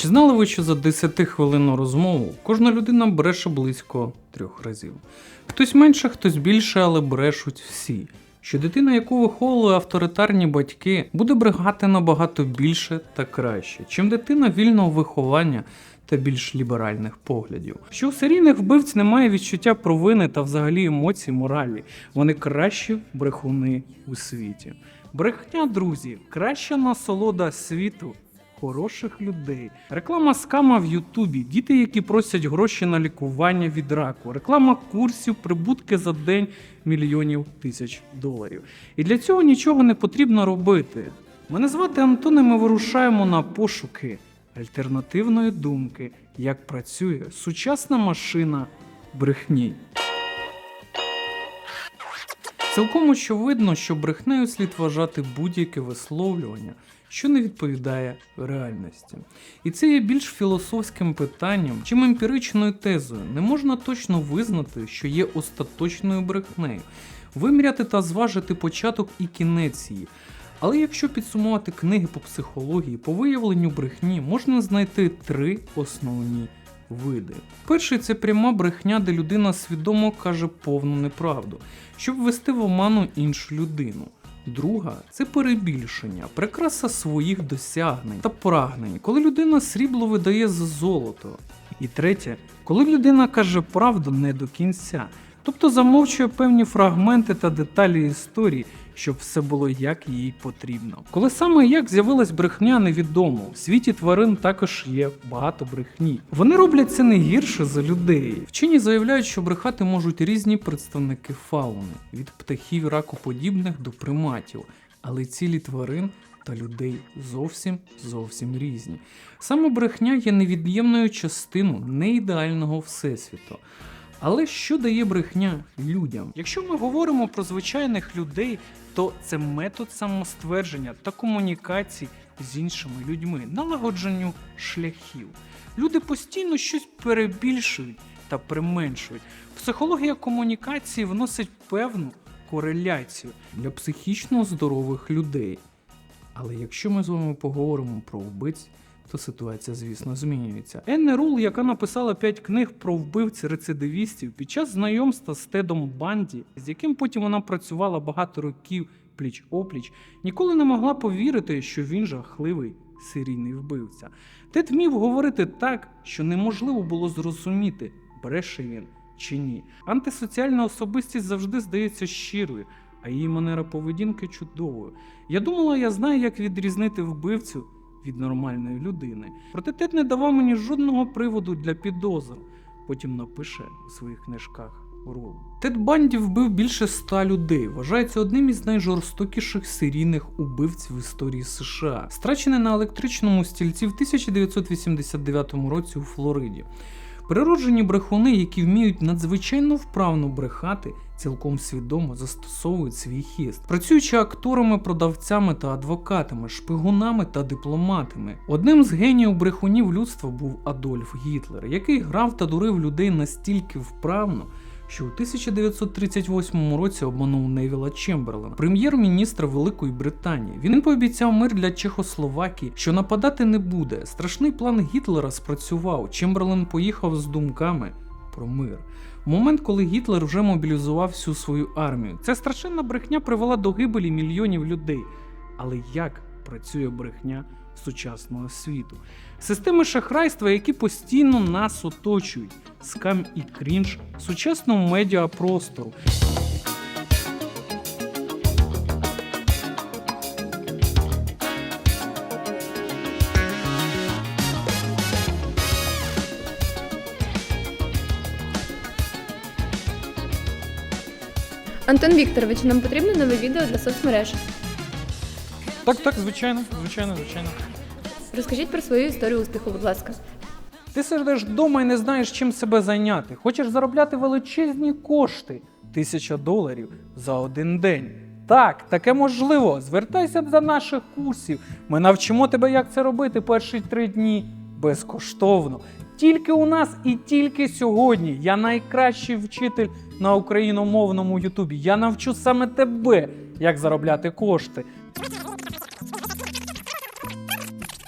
Чи знали ви, що за 10 хвилинну розмову кожна людина бреше близько трьох разів? Хтось менше, хтось більше, але брешуть всі. Що дитина, яку виховували авторитарні батьки, буде брехати набагато більше та краще, чим дитина вільного виховання та більш ліберальних поглядів. Що у серійних вбивць немає відчуття провини та взагалі емоцій моралі. Вони кращі брехуни у світі. Брехня, друзі, краща насолода світу хороших людей. Реклама скама в Ютубі, діти, які просять гроші на лікування від раку, реклама курсів, прибутки за день мільйонів тисяч доларів. І для цього нічого не потрібно робити. Мене звати Антон, і ми вирушаємо на пошуки альтернативної думки, як працює сучасна машина брехні. Цілком очевидно, що брехнею слід вважати будь-яке висловлювання, що не відповідає реальності. І це є більш філософським питанням, чим емпіричною тезою. Не можна точно визнати, що є остаточною брехнею, виміряти та зважити початок і кінець її. Але якщо підсумувати книги по психології, по виявленню брехні можна знайти три основні види. Перший це пряма брехня, де людина свідомо каже повну неправду, щоб ввести в оману іншу людину. Друга це перебільшення, прикраса своїх досягнень та прагнень, коли людина срібло видає за золото. І третє, коли людина каже правду не до кінця, тобто замовчує певні фрагменти та деталі історії, щоб все було як їй потрібно. Коли саме як з'явилась брехня, невідомо. В світі тварин також є багато брехні. Вони роблять це не гірше за людей. Вчені заявляють, що брехати можуть різні представники фауни від птахів ракоподібних до приматів, але цілі тварин. Та людей зовсім зовсім різні. Саме брехня є невід'ємною частиною неідеального всесвіту. Але що дає брехня людям? Якщо ми говоримо про звичайних людей, то це метод самоствердження та комунікації з іншими людьми, налагодженню шляхів. Люди постійно щось перебільшують та применшують. Психологія комунікації вносить певну кореляцію для психічно здорових людей. Але якщо ми з вами поговоримо про вбивць, то ситуація, звісно, змінюється. Енне Рул, яка написала 5 книг про вбивць рецидивістів, під час знайомства з Тедом Банді, з яким потім вона працювала багато років пліч опліч, ніколи не могла повірити, що він жахливий серійний вбивця. Тед вмів говорити так, що неможливо було зрозуміти, бреше він чи ні. Антисоціальна особистість завжди здається щирою, а її манера поведінки чудовою. Я думала, я знаю, як відрізнити вбивцю від нормальної людини. Проте Тед не давав мені жодного приводу для підозр. Потім напише у своїх книжках Рул. Тед Банді вбив більше ста людей. Вважається одним із найжорстокіших серійних убивць в історії США, страчений на електричному стільці в 1989 році у Флориді. Природжені брехуни, які вміють надзвичайно вправно брехати, цілком свідомо застосовують свій хіст, працюючи акторами, продавцями та адвокатами, шпигунами та дипломатами. Одним з геніїв брехунів людства був Адольф Гітлер, який грав та дурив людей настільки вправно. Що у 1938 році обманув Невіла Чемберлена, прем'єр-міністра Великої Британії. Він пообіцяв мир для Чехословакії, що нападати не буде. Страшний план Гітлера спрацював. Чемберлен поїхав з думками про мир. В момент, коли Гітлер вже мобілізував всю свою армію, ця страшенна брехня привела до гибелі мільйонів людей. Але як працює брехня сучасного світу? Системи шахрайства, які постійно нас оточують, скам і крінж сучасного медіапростору. Антон Вікторович, нам потрібно нове відео для соцмереж. Так, так, звичайно, звичайно, звичайно. Розкажіть про свою історію успіху, будь ласка. Ти сидиш вдома і не знаєш, чим себе зайняти. Хочеш заробляти величезні кошти тисяча доларів за один день. Так, таке можливо. Звертайся до наших курсів. Ми навчимо тебе, як це робити перші три дні безкоштовно. Тільки у нас і тільки сьогодні. Я найкращий вчитель на україномовному Ютубі. Я навчу саме тебе, як заробляти кошти.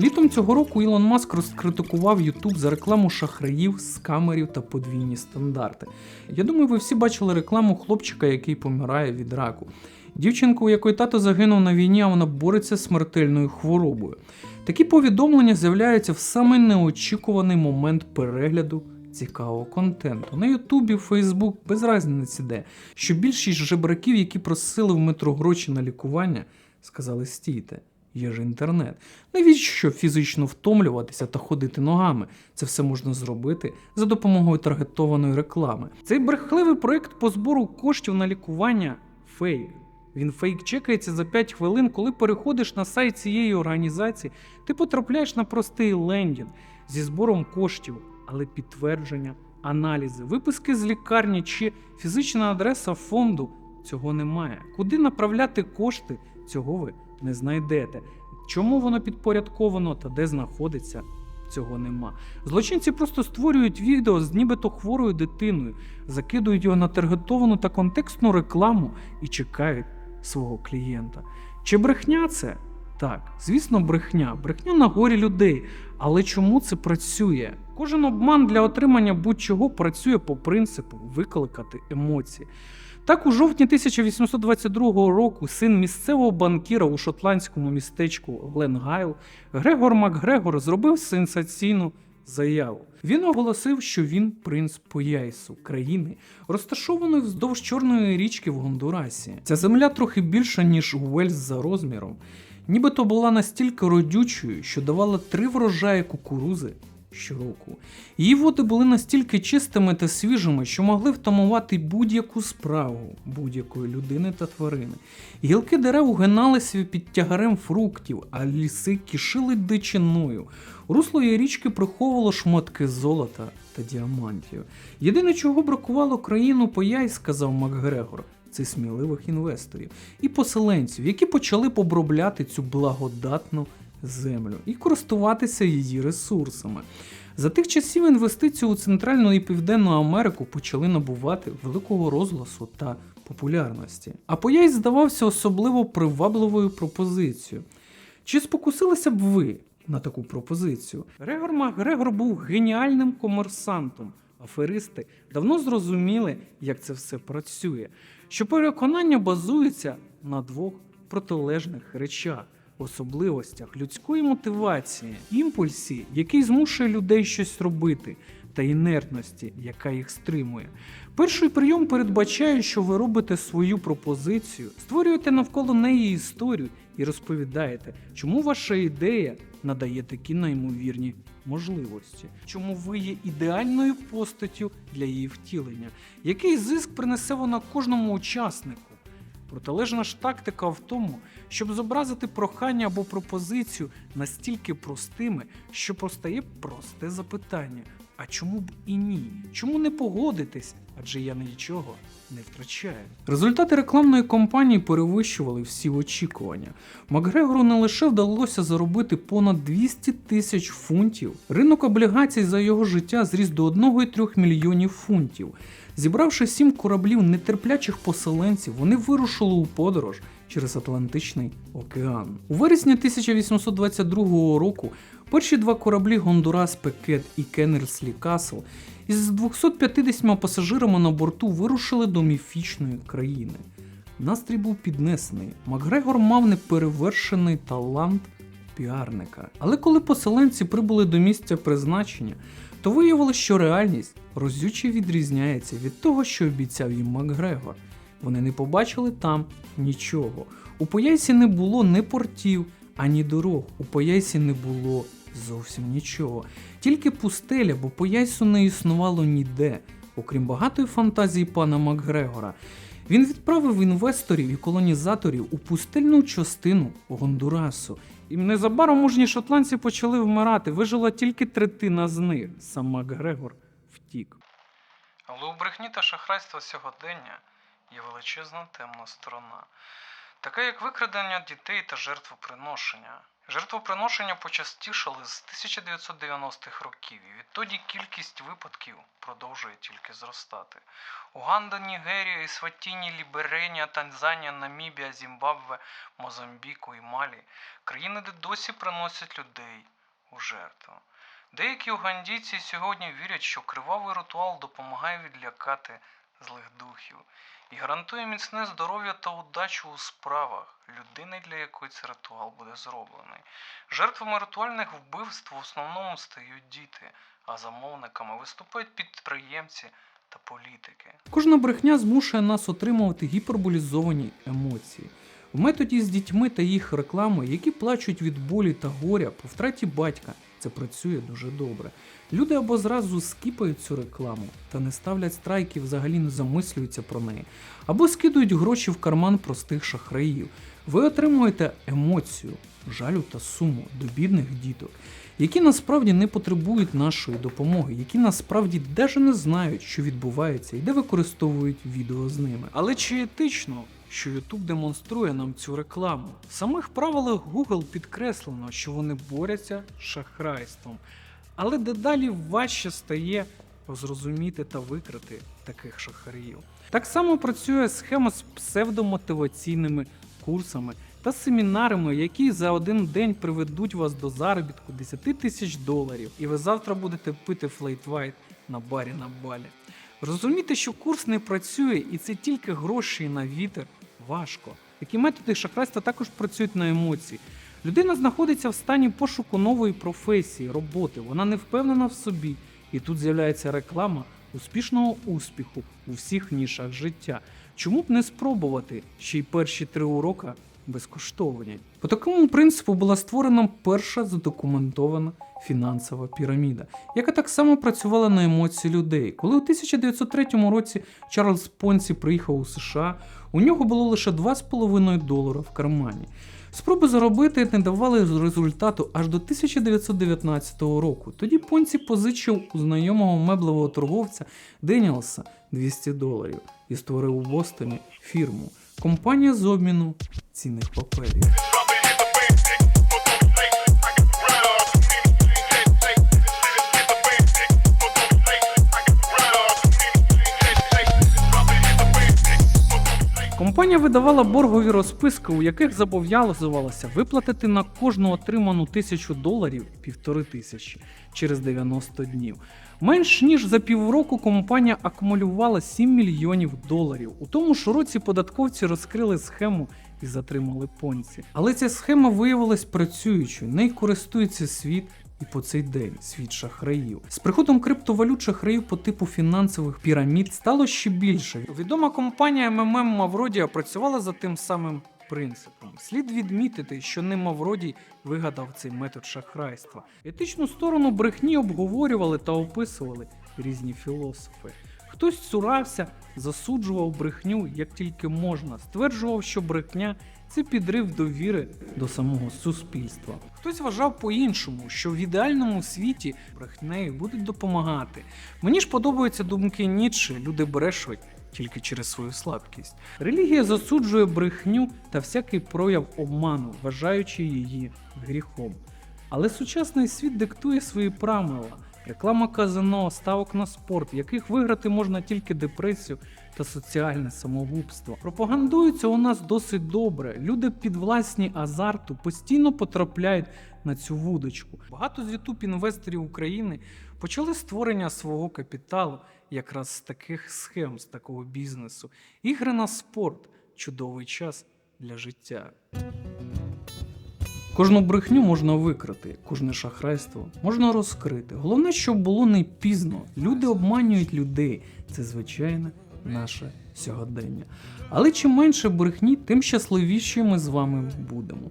Літом цього року Ілон Маск розкритикував YouTube за рекламу шахраїв, скамерів та подвійні стандарти. Я думаю, ви всі бачили рекламу хлопчика, який помирає від раку. Дівчинку, у якої тато загинув на війні, а вона бореться з смертельною хворобою. Такі повідомлення з'являються в самий неочікуваний момент перегляду цікавого контенту. На Ютубі, Фейсбук, без різниці де. Що більшість жебраків, які просили в метро гроші на лікування, сказали стійте. Є ж інтернет. Навіщо фізично втомлюватися та ходити ногами? Це все можна зробити за допомогою таргетованої реклами. Цей брехливий проект по збору коштів на лікування фейк. Він фейк чекається за 5 хвилин, коли переходиш на сайт цієї організації, ти потрапляєш на простий лендінг зі збором коштів, але підтвердження, аналізи, виписки з лікарні чи фізична адреса фонду цього немає. Куди направляти кошти, цього ви не знайдете. Чому воно підпорядковано та де знаходиться, цього нема. Злочинці просто створюють відео з нібито хворою дитиною, закидують його на таргетовану та контекстну рекламу і чекають свого клієнта. Чи брехня це? Так, звісно, брехня. Брехня на горі людей. Але чому це працює? Кожен обман для отримання будь-чого працює по принципу викликати емоції. Так, у жовтні 1822 року син місцевого банкіра у шотландському містечку Гленгайл Грегор Макгрегор зробив сенсаційну заяву. Він оголосив, що він принц Пояйсу, країни, розташованої вздовж Чорної річки в Гондурасі. Ця земля трохи більша, ніж Уельс за розміром, нібито була настільки родючою, що давала три врожаї кукурузи щороку. Її води були настільки чистими та свіжими, що могли втамувати будь-яку справу будь-якої людини та тварини. Гілки дерев угиналися під тягарем фруктів, а ліси кишили дичиною. Русло її річки приховувало шматки золота та діамантів. Єдине, чого бракувало країну пояй, сказав Макгрегор, це сміливих інвесторів і поселенців, які почали побробляти цю благодатну землю і користуватися її ресурсами. За тих часів інвестиції у Центральну і Південну Америку почали набувати великого розголосу та популярності. А пояй здавався особливо привабливою пропозицією. Чи спокусилися б ви на таку пропозицію? Грегор Макгрегор був геніальним комерсантом. Аферисти давно зрозуміли, як це все працює, що переконання базується на двох протилежних речах особливостях людської мотивації, імпульсі, який змушує людей щось робити, та інертності, яка їх стримує. Перший прийом передбачає, що ви робите свою пропозицію, створюєте навколо неї історію і розповідаєте, чому ваша ідея надає такі неймовірні можливості, чому ви є ідеальною постаттю для її втілення, який зиск принесе вона кожному учаснику. Протилежна ж тактика в тому, щоб зобразити прохання або пропозицію настільки простими, що постає просте запитання: а чому б і ні? Чому не погодитись? Адже я нічого не втрачаю. Результати рекламної кампанії перевищували всі очікування. Макгрегору не лише вдалося заробити понад 200 тисяч фунтів. Ринок облігацій за його життя зріс до 1,3 мільйонів фунтів. Зібравши сім кораблів нетерплячих поселенців, вони вирушили у подорож через Атлантичний океан. У вересні 1822 року перші два кораблі Гондурас Пекет і Кеннерслі Касл із 250 пасажирами на борту вирушили до міфічної країни. Настрій був піднесений. Макгрегор мав неперевершений талант піарника. Але коли поселенці прибули до місця призначення, то виявилося, що реальність розюче відрізняється від того, що обіцяв їм Макгрегор. Вони не побачили там нічого. У Пояйсі не було ні портів, ані дорог. У Пояйсі не було зовсім нічого. Тільки пустеля, бо Пояйсу не існувало ніде, окрім багатої фантазії пана Макгрегора. Він відправив інвесторів і колонізаторів у пустельну частину Гондурасу. І незабаром мужні шотландці почали вмирати. Вижила тільки третина з них. Сам Макгрегор втік. Але у брехні та шахрайства сьогодення є величезна темна сторона, така як викрадення дітей та жертвоприношення. Жертвоприношення почастішали з 1990-х років, і відтоді кількість випадків продовжує тільки зростати. Уганда, Нігерія, Ісватіні, Ліберенія, Танзанія, Намібія, Зімбабве, Мозамбіку і Малі країни, де досі приносять людей у жертву. Деякі угандійці сьогодні вірять, що кривавий ритуал допомагає відлякати злих духів і гарантує міцне здоров'я та удачу у справах людини, для якої цей ритуал буде зроблений. Жертвами ритуальних вбивств в основному стають діти, а замовниками виступають підприємці та політики. Кожна брехня змушує нас отримувати гіперболізовані емоції. В методі з дітьми та їх реклами, які плачуть від болі та горя по втраті батька, це працює дуже добре. Люди або зразу скіпають цю рекламу та не ставлять страйки, взагалі не замислюються про неї, або скидують гроші в карман простих шахраїв. Ви отримуєте емоцію, жалю та суму до бідних діток, які насправді не потребують нашої допомоги, які насправді навіть не знають, що відбувається і де використовують відео з ними. Але чи етично, що YouTube демонструє нам цю рекламу? В самих правилах Google підкреслено, що вони борються з шахрайством. Але дедалі важче стає зрозуміти та викрити таких шахраїв. Так само працює схема з псевдомотиваційними курсами та семінарами, які за один день приведуть вас до заробітку 10 тисяч доларів, і ви завтра будете пити флейт-вайт на барі на балі. Розуміти, що курс не працює і це тільки гроші на вітер, важко. Такі методи шахрайства також працюють на емоції. Людина знаходиться в стані пошуку нової професії, роботи, вона не впевнена в собі. І тут з'являється реклама успішного успіху у всіх нішах життя. Чому б не спробувати ще й перші три урока безкоштовні? По такому принципу була створена перша задокументована фінансова піраміда, яка так само працювала на емоції людей. Коли у 1903 році Чарльз Понсі приїхав у США, у нього було лише 2,5 долара в кармані. Спроби заробити не давали результату аж до 1919 року. Тоді Понці позичив у знайомого меблевого торговця Деніелса 200 доларів і створив у Бостоні фірму компанія з обміну цінних паперів. Компанія видавала боргові розписки, у яких зобов'язувалася виплатити на кожну отриману тисячу доларів півтори тисячі через 90 днів. Менш ніж за півроку компанія акумулювала 7 мільйонів доларів. У тому ж році податковці розкрили схему і затримали понці. Але ця схема виявилась працюючою, нею користується світ. І по цей день світ шахраїв. З приходом криптовалют шахраїв по типу фінансових пірамід стало ще більше. Відома компанія MMM Мавродія працювала за тим самим принципом. Слід відмітити, що не Мавродій вигадав цей метод шахрайства. Етичну сторону брехні обговорювали та описували різні філософи. Хтось цурався, засуджував брехню як тільки можна, стверджував, що брехня це підрив довіри до самого суспільства. Хтось вважав по-іншому, що в ідеальному світі брехнею будуть допомагати. Мені ж подобаються думки Ніцше, люди брешуть тільки через свою слабкість. Релігія засуджує брехню та всякий прояв обману, вважаючи її гріхом. Але сучасний світ диктує свої правила. Реклама казино, ставок на спорт, в яких виграти можна тільки депресію та соціальне самогубство. Пропагандується у нас досить добре. Люди під власні азарту постійно потрапляють на цю вудочку. Багато з youtube інвесторів України почали створення свого капіталу якраз з таких схем, з такого бізнесу. Ігри на спорт чудовий час для життя. Кожну брехню можна викрити, кожне шахрайство можна розкрити. Головне, щоб було не пізно. Люди обманюють людей. Це звичайне наше сьогодення. Але чим менше брехні, тим щасливіші ми з вами будемо.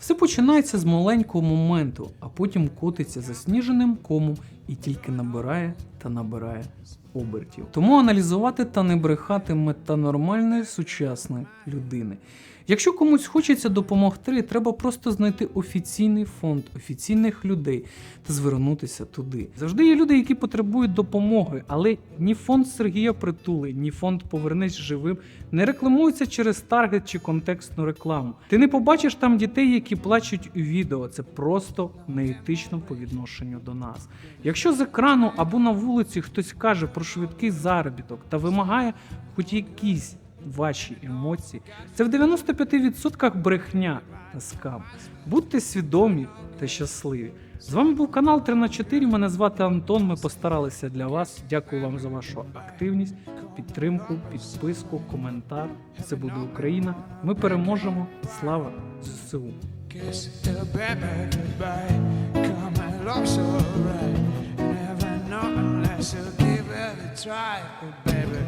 Все починається з маленького моменту, а потім котиться засніженим комом і тільки набирає та набирає обертів. Тому аналізувати та не брехати мета нормальної сучасної людини. Якщо комусь хочеться допомогти, треба просто знайти офіційний фонд офіційних людей та звернутися туди. Завжди є люди, які потребують допомоги, але ні фонд Сергія Притули, ні фонд Повернись живим не рекламуються через таргет чи контекстну рекламу. Ти не побачиш там дітей, які плачуть у відео. Це просто неетично по відношенню до нас. Якщо з екрану або на вулиці хтось каже про швидкий заробіток та вимагає хоч якісь ваші емоції, це в 95% брехня та скам. Будьте свідомі та щасливі. З вами був канал 3 на 4 Мене звати Антон. Ми постаралися для вас. Дякую вам за вашу активність, підтримку, підписку, коментар. Це буде Україна. Ми переможемо. Слава ЗСУ! Know unless you give it a try. Oh, baby,